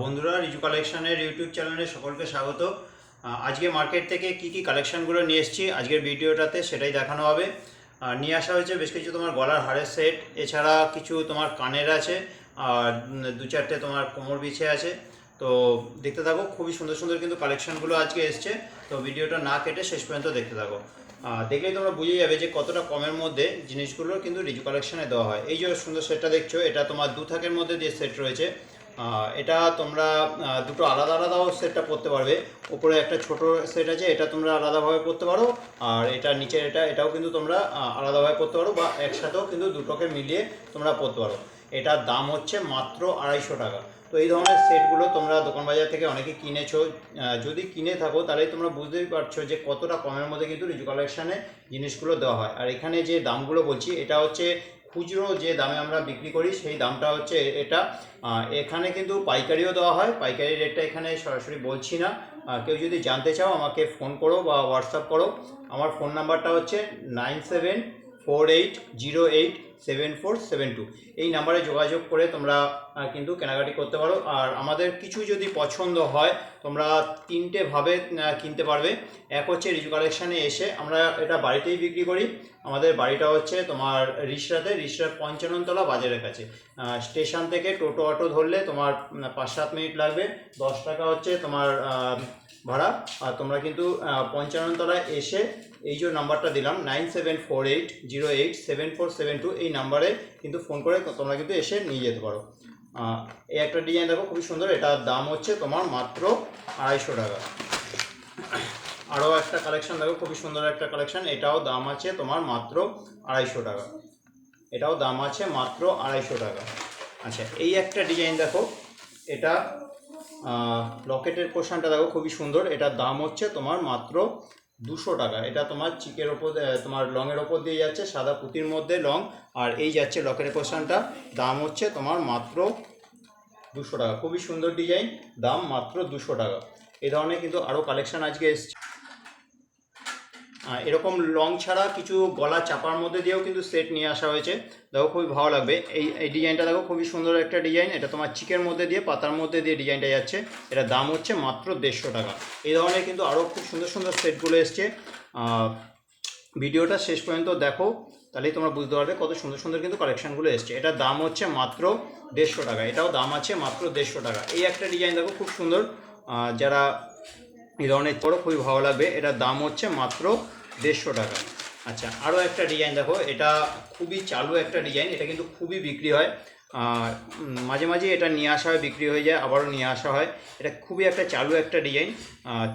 বন্ধুরা, রিজু কালেকশনের ইউটিউব চ্যানেলে সকলকে স্বাগত। আজকে মার্কেট থেকে কি কি কালেকশনগুলো নিয়ে এসেছি, আজকের ভিডিওটাতে সেটাই দেখানো হবে। নিয়ে আসা হয়েছে বেশ কিছু তোমার গলার হারের সেট, এছাড়া কিছু তোমার কানের আছে, আর দু চারটে তোমার কোমর বিছে আছে। তো দেখতে থাকো, খুবই সুন্দর সুন্দর কিন্তু কালেকশনগুলো আজকে এসছে। তো ভিডিওটা না কেটে শেষ পর্যন্ত দেখতে থাকো। দেখলেই তোমরা বুঝে যাবে যে কতটা কমের মধ্যে জিনিসগুলো কিন্তু রিজু কালেকশনে দেওয়া হয়। এই যে সুন্দর সেটটা দেখছ, এটা তোমার দু থাকের মধ্যে যে সেট রয়েছে এটা তোমরা দুটো আলাদা আলাদাও সেটটা পড়তে পারবে। উপরে একটা ছোট সেট আছে, এটা তোমরা আলাদাভাবে পড়তে পারো, আর এটা নিচের এটা, এটাও কিন্তু তোমরা আলাদাভাবে পড়তে পারো, বা একসাথেও কিন্তু দুটোকে মিলিয়ে তোমরা পড়তে পারো। এটার দাম হচ্ছে মাত্র আড়াইশো টাকা। তো এই ধরনের সেটগুলো তোমরা দোকান বাজার থেকে অনেকে কিনেছো যদি কিনে থাকো তাহলে তোমরা বুঝতেই পারছ যে কতটা কমের মধ্যে কিন্তু রিজু কালেকশানে জিনিসগুলো দেওয়া হয়। আর এখানে যে দামগুলো বলছি, এটা হচ্ছে খুচরো যে দামে আমরা বিক্রি করি, সেই দামটা হচ্ছে এটা। এখানে কিন্তু পাইকারিও দেওয়া হয়। পাইকারি রেটটা এখানে সরাসরি বলছি না। কেউ যদি জানতে চাও, আমাকে ফোন করো বা হোয়াটসঅ্যাপ করো। আমার ফোন নাম্বারটা হচ্ছে nine seven four eight zero eight seven four seven two. এই নাম্বারে যোগাযোগ করে তোমরা কিন্তু কেনাকাটি করতে পারো। আর আমাদের কিছু যদি পছন্দ হয়, তোমরা তিনটে ভাবে কিনতে পারবে। এক হচ্ছে রিজু কালেকশানে এসে আমরা এটা বাড়িতেই বিক্রি করি। আমাদের বাড়িটা হচ্ছে তোমার রিসরাতে, রিসরার পঞ্চাননতলা বাজারের কাছে। স্টেশন থেকে টোটো অটো ধরলে তোমার পাঁচ সাত মিনিট লাগবে। দশ টাকা হচ্ছে তোমার ভাড়া, আর তোমরা কিন্তু পঞ্চাননতলায় এসে এই যে নাম্বারটা দিলাম, nine seven four eight zero eight seven four seven two, এই নাম্বারে কিন্তু ফোন করে তোমরা কিন্তু এসে নিয়ে যেতে পারো। এই একটা ডিজাইন দেখো, খুবই সুন্দর এটার দাম হচ্ছে তোমার মাত্র আড়াইশো টাকা। আরও একটা কালেকশন দেখো, খুবই সুন্দর একটা কালেকশন, এটাও দাম আছে তোমার মাত্র আড়াইশো টাকা। এটাও দাম আছে মাত্র আড়াইশো টাকা। আচ্ছা এই একটা ডিজাইন দেখো, এটা লকেটের পোর্শনটা দেখো, খুবই সুন্দর। এটার দাম হচ্ছে তোমার মাত্র দুশো টাকা। এটা তোমার চিকের ওপর তোমার লংয়ের ওপর দিয়ে যাচ্ছে, সাদা পুঁতির মধ্যে লং। আর এই যাচ্ছে লকেটের পোর্শনটা দাম হচ্ছে তোমার মাত্র দুশো টাকা। খুবই সুন্দর ডিজাইন দাম মাত্র দুশো টাকা। এই ধরনের কিন্তু আরও কালেকশান আজকে এসছে। এরকম লং ছাড়া কিছু গলা চাপার মধ্যে দিয়েও কিন্তু সেট নিয়ে আসা হয়েছে। দেখো খুবই ভালো লাগবে। এই এই ডিজাইনটা দেখো খুবই সুন্দর একটা ডিজাইন এটা তোমার চিকের মধ্যে দিয়ে, পাতার মধ্যে দিয়ে ডিজাইনটা যাচ্ছে। এটা দাম হচ্ছে মাত্র দেড়শো টাকা। এই ধরনের কিন্তু আরও খুব সুন্দর সুন্দর সেটগুলো এসছে। ভিডিওটা শেষ পর্যন্ত দেখো। তাহলেই তোমরা বুঝতে পারবে কত সুন্দর সুন্দর কিন্তু কালেকশানগুলো এসছে। এটার দাম হচ্ছে মাত্র দেড়শো টাকা। এটাও দাম আছে মাত্র দেড়শো টাকা। এই একটা ডিজাইন দেখো খুব সুন্দর। যারা এই ধরনের পরও খুবই ভালো লাগবে। এটার দাম হচ্ছে মাত্র দেড়শো টাকা। আচ্ছা আরও একটা ডিজাইন দেখো, এটা খুবই চালু একটা ডিজাইন এটা কিন্তু খুবই বিক্রি হয়। মাঝে মাঝে এটা নিয়ে আসা হয়, বিক্রি হয়ে যায়, আবারও নিয়ে আসা হয়। এটা খুবই একটা চালু একটা ডিজাইন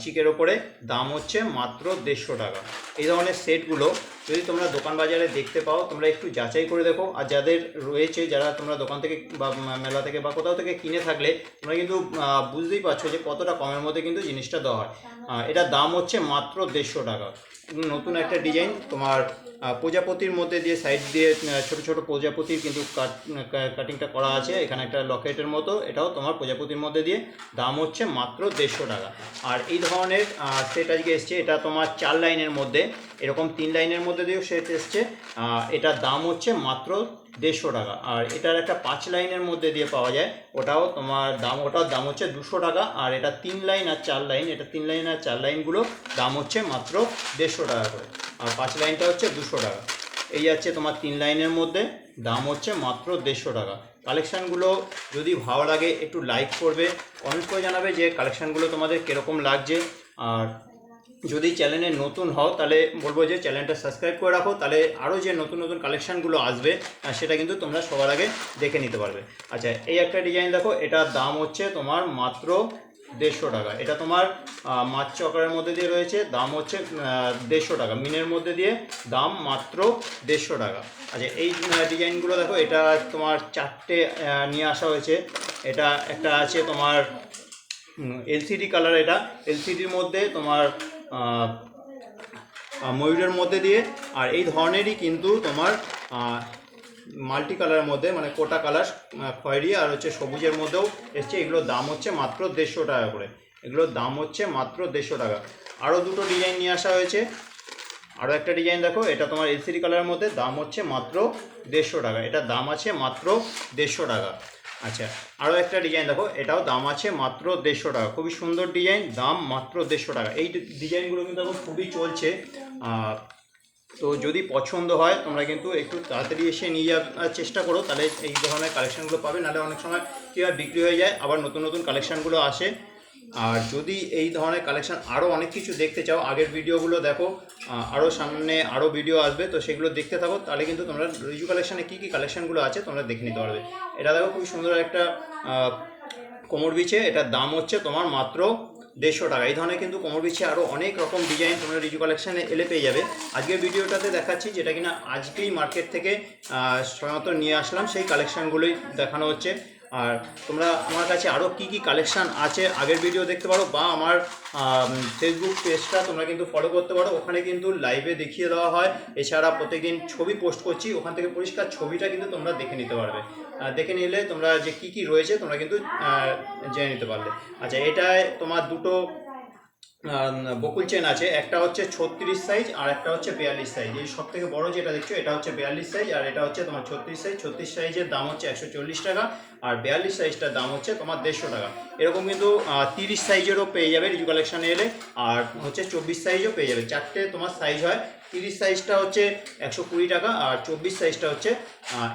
চিকের ওপরে দাম হচ্ছে মাত্র দেড়শো টাকা। এই ধরনের সেটগুলো যদি তোমরা দোকান বাজারে দেখতে পাও, তোমরা একটু যাচাই করে দেখো। আর যাদের রয়েছে, যারা তোমরা দোকান থেকে বা মেলা থেকে বা কোথাও থেকে কিনে থাকলে, তোমরা কিন্তু বুঝতেই পারছ যে কতটা কমের মধ্যে কিন্তু জিনিসটা দেওয়া হয়। এটার দাম হচ্ছে মাত্র দেড়শো টাকা। নতুন একটা ডিজাইন তোমার প্রজাপতির মধ্যে দিয়ে সাইড দিয়ে ছোট ছোট প্রজাপতির কিন্তু কাট কাটিংটা করা আছে। এখানে একটা লকেটের মতো। এটাও তোমার প্রজাপতির মধ্যে দিয়ে। দাম হচ্ছে মাত্র দেড়শো টাকা। আর এই ধরনের সেট আজকে এসছে, এটা তোমার চার লাইনের মধ্যে। এরকম তিন লাইনের মধ্যে দিয়েও সেট এসছে। এটার দাম হচ্ছে মাত্র দেড়শো টাকা। আর এটার একটা পাঁচ লাইনের মধ্যে দিয়ে পাওয়া যায়। ওটাও তোমার দাম, ওটার দাম হচ্ছে দুশো টাকা। আর এটা তিন লাইন আর চার লাইন। এটা তিন লাইন আর চার লাইনগুলো দাম হচ্ছে মাত্র দেড়শো টাকা করে। আর পাঁচ লাইনটা হচ্ছে দুশো টাকা। এই যাচ্ছে তোমার তিন লাইনের মধ্যে, দাম হচ্ছে মাত্র দেড়শো টাকা। কালেকশানগুলো যদি ভালো লাগে, একটু লাইক করবে, কমেন্ট করে জানাবে যে কালেকশানগুলো তোমাদের কীরকম লাগছে। আর যদি চ্যানেলে নতুন হও, তাহলে বলব যে চ্যানেলটা সাবস্ক্রাইব করে রাখো, তাহলে আরও যে নতুন নতুন কালেকশানগুলো আসবে সেটা কিন্তু তোমরা সবার আগে দেখে নিতে পারবে। আচ্ছা এই একটা ডিজাইন দেখো, এটার দাম হচ্ছে তোমার মাত্র দেড়শো টাকা। এটা তোমার মাছ চকারের মধ্যে দিয়ে রয়েছে, দাম হচ্ছে দেড়শো টাকা। মিনের মধ্যে দিয়ে দাম মাত্র দেড়শো টাকা। আচ্ছা এই ডিজাইনগুলো দেখো, এটা তোমার চারটে নিয়ে আসা হয়েছে। এটা একটা আছে তোমার এলসিডি কালার এটা। এলসিডির মধ্যে তোমার ময়ূরের মধ্যে দিয়ে, আর এই ধরনেরই কিন্তু তোমার মাল্টি কালারের মধ্যে মানে কোটা কালার খয়েরি আর হচ্ছে সবুজের মধ্যেও এসছে। এগুলোর দাম হচ্ছে মাত্র দেড়শো টাকা করে। এগুলোর দাম হচ্ছে মাত্র দেড়শো টাকা। আরও দুটো ডিজাইন নিয়ে আসা হয়েছে। আরও একটা ডিজাইন দেখো, এটা তোমার এলসিডি কালারের মধ্যে দাম হচ্ছে মাত্র দেড়শো টাকা। এটার দাম আছে মাত্র দেড়শো টাকা। আচ্ছা আরও একটা ডিজাইন দেখো, এটাও দাম আছে মাত্র দেড়শো টাকা। খুবই সুন্দর ডিজাইন, দাম মাত্র দেড়শো টাকা। এই ডিজাইনগুলো কিন্তু এখন খুবই চলছে। তো যদি পছন্দ হয়, তোমরা কিন্তু একটু তাড়াতাড়ি এসে নিয়ে যাওয়ার চেষ্টা করো। তাহলে এই ধরনের কালেকশনগুলো পাবে। নাহলে অনেক সময় কী হয়, বিক্রি হয়ে যায়। আবার নতুন নতুন কালেকশানগুলো আসে। আর যদি এই ধরনের কালেকশান আরও অনেক কিছু দেখতে চাও, আগের ভিডিওগুলো দেখো আরও সামনে আরও ভিডিও আসবে, তো সেগুলো দেখতে থাকো। তাহলে কিন্তু তোমরা রিজু কালেকশানে কী কী কালেকশনগুলো আছে, তোমরা দেখে নিতে পারবে। এটা দেখো খুব সুন্দর একটা কোমর বিছে। এটার দাম হচ্ছে তোমার মাত্র দেড়শো টাকা। এই ধরনের কিন্তু কোমর বিছে আরও অনেক রকম ডিজাইন তোমরা রিজু কালেকশানে এলে পেয়ে যাবে। আজকের ভিডিওটাতে দেখাচ্ছি যেটা কিনা আজকেই মার্কেট থেকে সাধারণত নিয়ে আসলাম। সেই কালেকশানগুলোই দেখানো হচ্ছে। আর তোমরা আমার কাছে আরও কী কী কালেকশান আছে আগের ভিডিও দেখতে পারো, বা আমার ফেসবুক পেজটা তোমরা কিন্তু ফলো করতে পারো। ওখানে কিন্তু লাইভে দেখিয়ে দেওয়া হয়। এছাড়া প্রত্যেকদিন ছবি পোস্ট করছি। ওখান থেকে পরিষ্কার ছবিটা কিন্তু তোমরা দেখে নিতে পারবে। দেখে নিলে তোমরা যে কী কী রয়েছে, তোমরা কিন্তু জেনে নিতে পারবে। আচ্ছা এটায় তোমার দুটো বকুল চেন আছে, একটা হচ্ছে ছত্রিশ সাইজ আর একটা হচ্ছে বিয়াল্লিশ সাইজ এই সব থেকে বড় যেটা দেখছ, এটা হচ্ছে বিয়াল্লিশ সাইজ আর এটা হচ্ছে তোমার ছত্রিশ সাইজ ছত্রিশ সাইজের দাম হচ্ছে একশো চল্লিশ টাকা আর বিয়াল্লিশ সাইজটার দাম হচ্ছে তোমার দেড়শো টাকা। এরকম কিন্তু তিরিশ সাইজেরও পেয়ে যাবে রিজু কালেকশানে এলে আর হচ্ছে চব্বিশ সাইজও পেয়ে যাবে। চারটে তোমার সাইজ হয় তিরিশ সাইজটা হচ্ছে একশো কুড়ি টাকা আর চব্বিশ সাইজটা হচ্ছে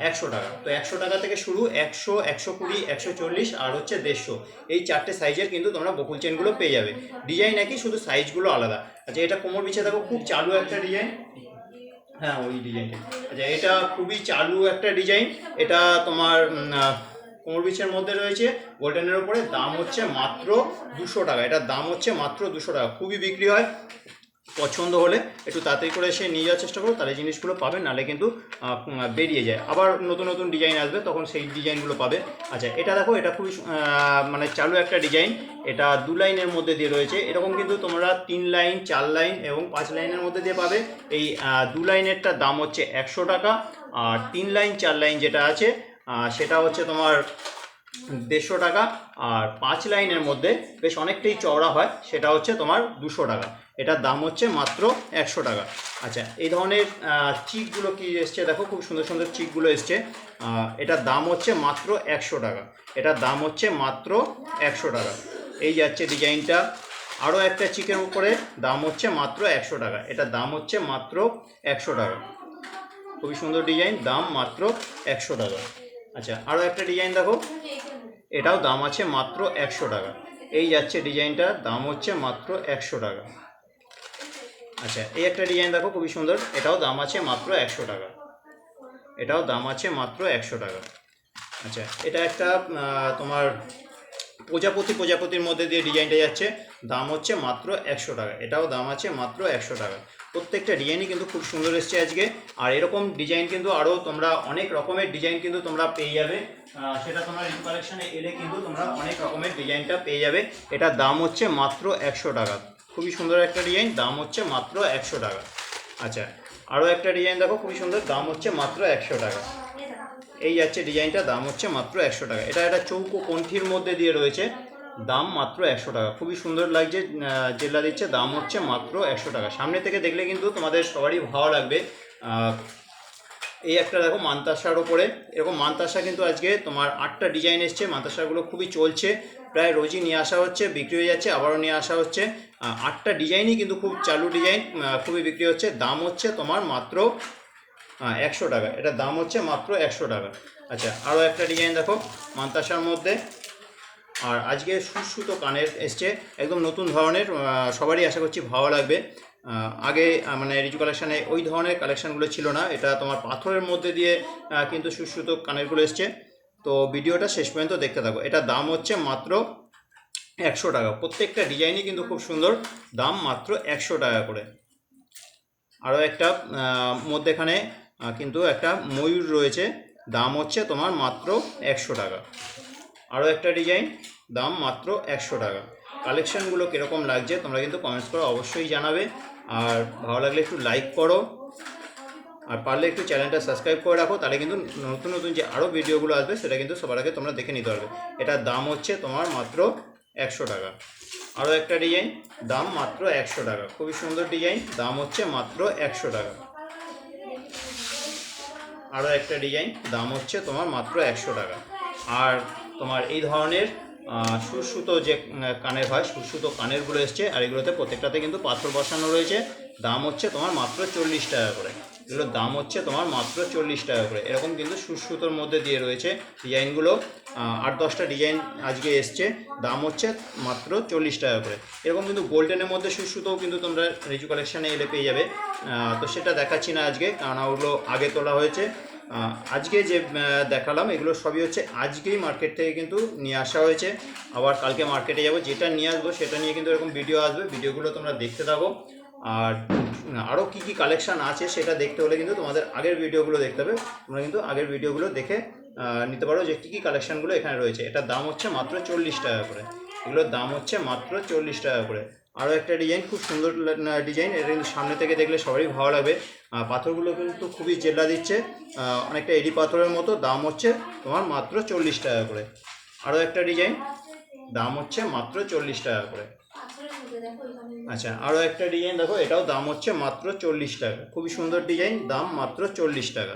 একশো টাকা। তো একশো টাকা থেকে শুরু একশো একশো কুড়ি, একশো চল্লিশ আর হচ্ছে দেড়শো। এই চারটে সাইজের কিন্তু তোমরা বকুল চেনগুলো পেয়ে যাবে। ডিজাইন একই, শুধু সাইজগুলো আলাদা। আচ্ছা এটা কোমর বিছে দেখো, খুব চালু একটা ডিজাইন। হ্যাঁ ওই ডিজাইনটা। আচ্ছা এটা খুবই চালু একটা ডিজাইন। এটা তোমার কোমর বিছের মধ্যে রয়েছে। গোল্ডেনের উপরে দাম হচ্ছে মাত্র দুশো টাকা। এটার দাম হচ্ছে মাত্র দুশো টাকা। খুবই বিক্রি হয়। পছন্দ হলে একটু তাড়াতাড়ি করে এসে নিয়ে যাওয়ার চেষ্টা করো, তাহলে জিনিসগুলো পাবে, নাহলে কিন্তু বেরিয়ে যায়। আবার নতুন নতুন ডিজাইন আসবে, তখন সেই ডিজাইনগুলো পাবে। আচ্ছা এটা দেখো, এটা খুবই মানে চালু একটা ডিজাইন এটা দু লাইনের মধ্যে দিয়ে রয়েছে। এরকম কিন্তু তোমরা তিন লাইন, চার লাইন এবং পাঁচ লাইনের মধ্যে দিয়ে পাবে। এই দু লাইনেরটা দাম হচ্ছে একশো টাকা। আর তিন লাইন, চার লাইন যেটা আছে সেটা হচ্ছে তোমার দেড়শো টাকা। আর পাঁচ লাইনের মধ্যে বেশ অনেকটাই চওড়া হয়, সেটা হচ্ছে তোমার দুশো টাকা। এটার দাম হচ্ছে মাত্র একশো টাকা। আচ্ছা এই ধরনের চিকগুলো কি এসছে? দেখো খুব সুন্দর সুন্দর চিকগুলো এসছে। এটার দাম হচ্ছে মাত্র একশো টাকা। এটার দাম হচ্ছে মাত্র একশো টাকা। এই যাচ্ছে ডিজাইনটা। আরও একটা চিকের উপরে দাম হচ্ছে মাত্র একশো টাকা। এটার দাম হচ্ছে মাত্র একশো টাকা। খুবই সুন্দর ডিজাইন, দাম মাত্র একশো টাকা। আচ্ছা আরও একটা ডিজাইন দেখো। এটাও দাম আছে মাত্র একশো টাকা। এই যাচ্ছে ডিজাইনটা দাম হচ্ছে মাত্র একশো টাকা। আচ্ছা এই একটা ডিজাইন দেখো, খুবই সুন্দর। এটাও দাম আছে মাত্র একশো টাকা। এটাও দাম আছে মাত্র একশো টাকা। আচ্ছা এটা একটা তোমার প্রজাপতি, প্রজাপতির মধ্যে দিয়ে ডিজাইনটা যাচ্ছে। দাম হচ্ছে মাত্র একশো টাকা। এটাও দাম আছে মাত্র একশো টাকা। প্রত্যেকটা ডিজাইনই কিন্তু খুব সুন্দর এসছে আজকে। আর এরকম ডিজাইন কিন্তু আরও তোমরা, অনেক রকমের ডিজাইন কিন্তু তোমরা পেয়ে যাবে। সেটা তোমরা রিং কালেকশানে এলে কিন্তু তোমরা অনেক রকমের ডিজাইনটা পেয়ে যাবে। এটার দাম হচ্ছে মাত্র একশো টাকা। খুবই সুন্দর একটা ডিজাইন, দাম হচ্ছে মাত্র একশো টাকা। আচ্ছা আরও একটা ডিজাইন দেখো, খুবই সুন্দর, দাম হচ্ছে মাত্র একশো টাকা। এই যাচ্ছে ডিজাইনটা, দাম হচ্ছে মাত্র একশো টাকা। এটা একটা চৌকো কণ্ঠির মধ্যে দিয়ে রয়েছে, দাম মাত্র একশো টাকা। খুবই সুন্দর লাগছে জেলা দিচ্ছে, দাম হচ্ছে মাত্র একশো টাকা। সামনে থেকে দেখলে কিন্তু তোমাদের সবারই ভালো লাগবে এই একটা দেখো মান্তাসার ওপরে। এরকম মান্তাসা কিন্তু আজকে তোমার আটটা ডিজাইন এসছে। মান্তাসাগুলো খুবই চলছে। প্রায় রোজই নিয়ে আসা হচ্ছে, বিক্রি হয়ে যাচ্ছে, আবারও নিয়ে আসা হচ্ছে। আটটা ডিজাইনই কিন্তু খুব চালু ডিজাইন খুবই বিক্রি হচ্ছে। দাম হচ্ছে তোমার মাত্র একশো টাকা। এটা দাম হচ্ছে মাত্র একশো টাকা। আচ্ছা আরও একটা ডিজাইন দেখো মান্তাসার মধ্যে। আর আজকে সুশ্রুত কানের এসছে, একদম নতুন ধরনের সবারই আশা করছি ভালো লাগবে। আগে মানে রিজু কালেকশানে ওই ধরনের কালেকশানগুলো ছিল না, এটা তোমার পাথরের মধ্যে দিয়ে কিন্তু সুশ্রুত কানেরগুলো এসছে। তো ভিডিওটা শেষ পর্যন্ত দেখতে থাকো। এটার দাম হচ্ছে মাত্র একশো টাকা। প্রত্যেকটা ডিজাইনই কিন্তু খুব সুন্দর, দাম মাত্র একশো টাকা করে। আরও একটা মধ্যেখানে কিন্তু একটা ময়ূর রয়েছে, দাম হচ্ছে তোমার মাত্র একশো টাকা। আরও একটা ডিজাইন, দাম মাত্র একশো টাকা। কালেকশানগুলো কীরকম লাগছে তোমরা কিন্তু কমেন্টস করো অবশ্যই জানাবে। আর ভালো লাগলে একটু লাইক করো। আর পারলে একটু চ্যানেলটা সাবস্ক্রাইব করে রাখো, তাহলে কিন্তু নতুন নতুন যে আরও ভিডিওগুলো আসবে, সেটা কিন্তু সবার আগে তোমরা দেখে নিতে পারবে। এটার দাম হচ্ছে তোমার মাত্র একশো টাকা। আরও একটা ডিজাইন, দাম মাত্র একশো টাকা। খুবই সুন্দর ডিজাইন, দাম হচ্ছে মাত্র একশো টাকা। আরও একটা ডিজাইন, দাম হচ্ছে তোমার মাত্র একশো টাকা। আর তোমার এই ধরনের সুসুতো যে কানের হয় সুসুতো কানেরগুলো এসছে, আর এগুলোতে প্রত্যেকটাতে কিন্তু পাথর বসানো রয়েছে। দাম হচ্ছে তোমার মাত্র চল্লিশ টাকা করে। এগুলোর দাম হচ্ছে তোমার মাত্র চল্লিশ টাকা করে। এরকম কিন্তু সুসুতোর মধ্যে দিয়ে রয়েছে ডিজাইনগুলো। আট দশটা ডিজাইন আজকে এসছে। দাম হচ্ছে মাত্র চল্লিশ টাকা করে। এরকম কিন্তু গোল্ডেনের মধ্যে সুসুতোও কিন্তু তোমরা রিজু কালেকশানে এলে পেয়ে যাবে। তো সেটা দেখাচ্ছি না আজকে। কারণ ওগুলো আগে তোলা হয়েছে। আজকে যে দেখালাম, এগুলো সবই হচ্ছে আজকেই মার্কেট থেকে কিন্তু নিয়ে আসা হয়েছে। আবার কালকে মার্কেটে যাব, যেটা নিয়ে আসব সেটা নিয়ে কিন্তু এরকম ভিডিও আসবে। ভিডিওগুলো তোমরা দেখতে থাকো। আর আরও কী কী কালেকশান আছে সেটা দেখতে হলে কিন্তু তোমাদের আগের ভিডিওগুলো দেখতে হবে। তোমরা কিন্তু আগের ভিডিওগুলো দেখে নিতে পারো যে কী কী কালেকশানগুলো এখানে রয়েছে। এটার দাম হচ্ছে মাত্র চল্লিশ টাকা করে। এগুলোর দাম হচ্ছে মাত্র চল্লিশ টাকা করে। আরও একটা ডিজাইন খুব সুন্দর ডিজাইন এটা কিন্তু সামনে থেকে দেখলে সবারই ভালো লাগবে। পাথরগুলো কিন্তু খুবই জেল্লা দিচ্ছে। অনেকটা এডি পাথরের মতো। দাম হচ্ছে তোমার মাত্র চল্লিশ টাকা করে। আরও একটা ডিজাইন দাম হচ্ছে মাত্র চল্লিশ টাকা করে। আচ্ছা আরও একটা ডিজাইন দেখো। এটাও দাম হচ্ছে মাত্র চল্লিশ টাকা। খুবই সুন্দর ডিজাইন দাম মাত্র চল্লিশ টাকা।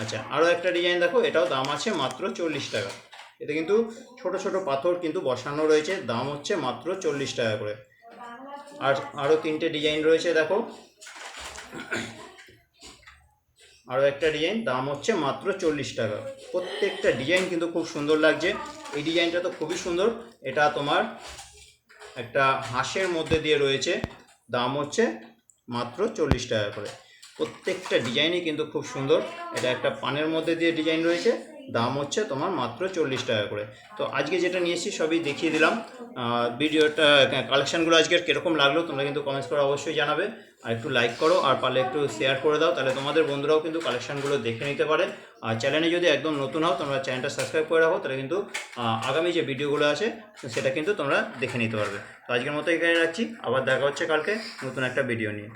আচ্ছা আরও একটা ডিজাইন দেখো। এটাও দাম আছে মাত্র চল্লিশ টাকা। এতে কিন্তু ছোট ছোট পাথর কিন্তু বসানো রয়েছে। দাম হচ্ছে মাত্র চল্লিশ টাকা করে। আর আরও তিনটে ডিজাইন রয়েছে, দেখো। আরও একটা ডিজাইন, দাম হচ্ছে মাত্র চল্লিশ টাকা। প্রত্যেকটা ডিজাইন কিন্তু খুব সুন্দর লাগছে। এই ডিজাইনটা তো খুবই সুন্দর। এটা তোমার একটা হাঁসের মধ্যে দিয়ে রয়েছে। দাম হচ্ছে মাত্র চল্লিশ টাকা করে। প্রত্যেকটা ডিজাইনই কিন্তু খুব সুন্দর। এটা একটা পানের মধ্যে দিয়ে ডিজাইন রয়েছে। দাম হচ্ছে তোমার মাত্র চল্লিশ টাকা করে। তো আজকে যেটা নিয়ে এসেছি সবই দেখিয়ে দিলাম। ভিডিওটা কালেকশানগুলো আজকের কীরকম লাগল তোমরা কিন্তু কমেন্টস করে অবশ্যই জানাবে। আর একটু লাইক করো, আর পারলে একটু শেয়ার করে দাও, তাহলে তোমাদের বন্ধুরাও কিন্তু কালেকশানগুলো দেখে নিতে পারে। আর চ্যানেলে যদি একদম নতুন হও, তোমরা চ্যানেলটা সাবস্ক্রাইব করে রাখো, তাহলে কিন্তু আগামী যে ভিডিওগুলো আছে, সেটা কিন্তু তোমরা দেখে নিতে পারবে। তো আজকের মতো এখানে রাখছি। আবার দেখা হচ্ছে কালকে নতুন একটা ভিডিও নিয়ে।